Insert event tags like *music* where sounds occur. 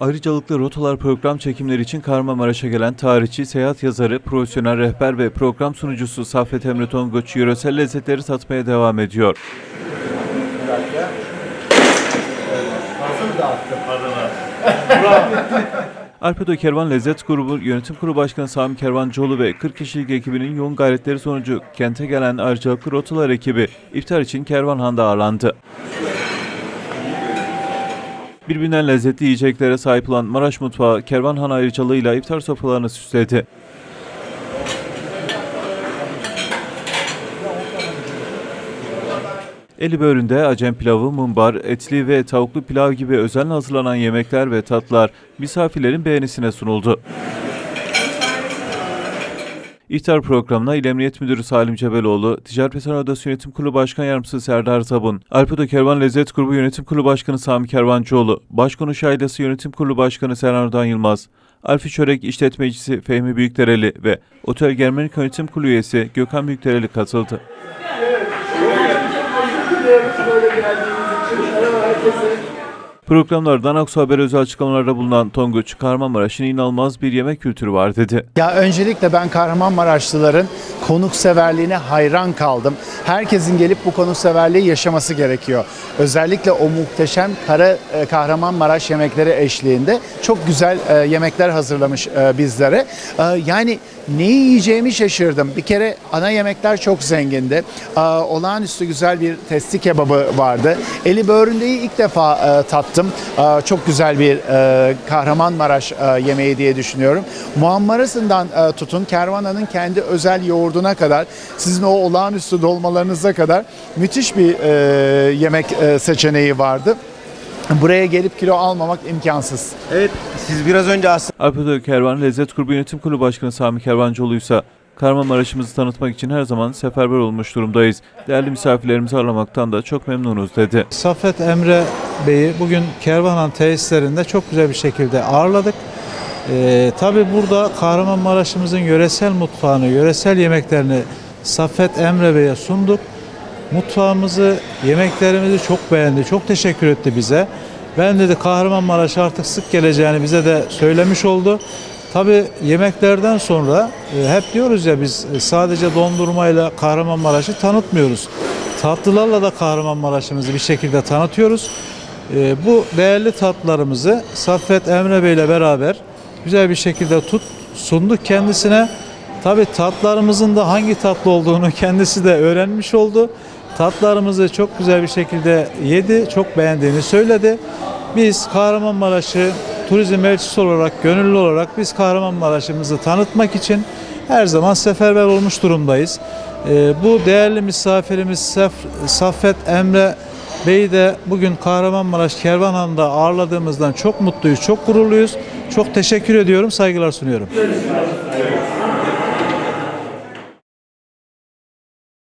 Ayrıcalıklı rotalar program çekimleri için Kahramanmaraş'a gelen tarihçi, seyahat yazarı, profesyonel rehber ve program sunucusu Saffet Emre Tonguç yöresel lezzetleri tatmaya devam ediyor. *laughs* Alpedo Kervan Lezzet Grubu Yönetim Kurulu Başkanı Sami Kervancıoğlu ve 40 kişilik ekibinin yoğun gayretleri sonucu kente gelen ayrıcalıklı rotalar ekibi iftar için Kervanhan'da ağırlandı. Birbirinden lezzetli yiyeceklere sahip olan Maraş mutfağı Kervanhan ayrıcalığıyla iftar sofralarını süsledi. Eli böğründe acem pilavı, mumbar, etli ve tavuklu pilav gibi özenle hazırlanan yemekler ve tatlar misafirlerin beğenisine sunuldu. İftar programına İl Emniyet Müdürü Salim Cebeloğlu, Ticaret ve Sanayi Odası Yönetim Kurulu Başkan Yardımcısı Serdar Zabun, Alpedo Kervan Lezzet Grubu Yönetim Kurulu Başkanı Sami Kervancıoğlu, Başkonuş Ailesi Yönetim Kurulu Başkanı Serhan Ordan Yılmaz, Alfi Çörek İşletmecisi Fehmi Büyükdereli ve Otel Germenik Yönetim Kurulu üyesi Gökhan Büyükdereli katıldı. Programlardan Aksu Haber özel açıklamalarda bulunan Tonguç, Kahramanmaraş'ın inanılmaz bir yemek kültürü var dedi. Ya öncelikle ben Kahramanmaraşlıların konukseverliğine hayran kaldım. Herkesin gelip bu konukseverliği yaşaması gerekiyor. Özellikle o muhteşem Kara e, Kahramanmaraş yemekleri eşliğinde çok güzel e, yemekler hazırlamış e, bizlere. Yani neyi yiyeceğimi şaşırdım. Bir kere ana yemekler çok zengindi. Olağanüstü güzel bir testi kebabı vardı. Eli böğründeyi ilk defa tattım. Çok güzel bir Kahramanmaraş yemeği diye düşünüyorum. Muammarasından tutun kervananın kendi özel yoğurduna kadar sizin o olağanüstü dolmalarınıza kadar müthiş bir e, yemek e, seçeneği vardı. Buraya gelip kilo almamak imkansız. Evet, siz biraz önce aslında Alpedo Kervan Lezzet Grubu Yönetim Kurulu Başkanı Sami Kervancıoğlu ise Kahramanmaraş'ımızı tanıtmak için her zaman seferber olmuş durumdayız. Değerli misafirlerimizi ağırlamaktan da çok memnunuz dedi. Saffet Emre Bey'i bugün Kervanhan tesislerinde çok güzel bir şekilde ağırladık. Ee, tabii burada Kahramanmaraş'ımızın yöresel mutfağını, yöresel yemeklerini Saffet Emre Bey'e sunduk. Mutfağımızı, yemeklerimizi çok beğendi, çok teşekkür etti bize. Ben dedi Kahramanmaraş artık sık geleceğini bize de söylemiş oldu. Tabii yemeklerden sonra e, hep diyoruz ya biz e, sadece dondurmayla Kahramanmaraş'ı tanıtmıyoruz. Tatlılarla da Kahramanmaraş'ımızı bir şekilde tanıtıyoruz. E, bu değerli tatlarımızı Saffet Emre Bey ile beraber güzel bir şekilde tut sunduk kendisine. Tabii tatlarımızın da hangi tatlı olduğunu *laughs* kendisi de öğrenmiş oldu. Tatlarımızı çok güzel bir şekilde yedi, çok beğendiğini söyledi. Biz Kahramanmaraş'ı turizm elçisi olarak, gönüllü olarak biz Kahramanmaraş'ımızı tanıtmak için her zaman seferber olmuş durumdayız. Ee, bu değerli misafirimiz Sef- Saffet Emre Bey'i de bugün Kahramanmaraş Kervanhan'da ağırladığımızdan çok mutluyuz, çok gururluyuz. Çok teşekkür ediyorum, saygılar sunuyorum.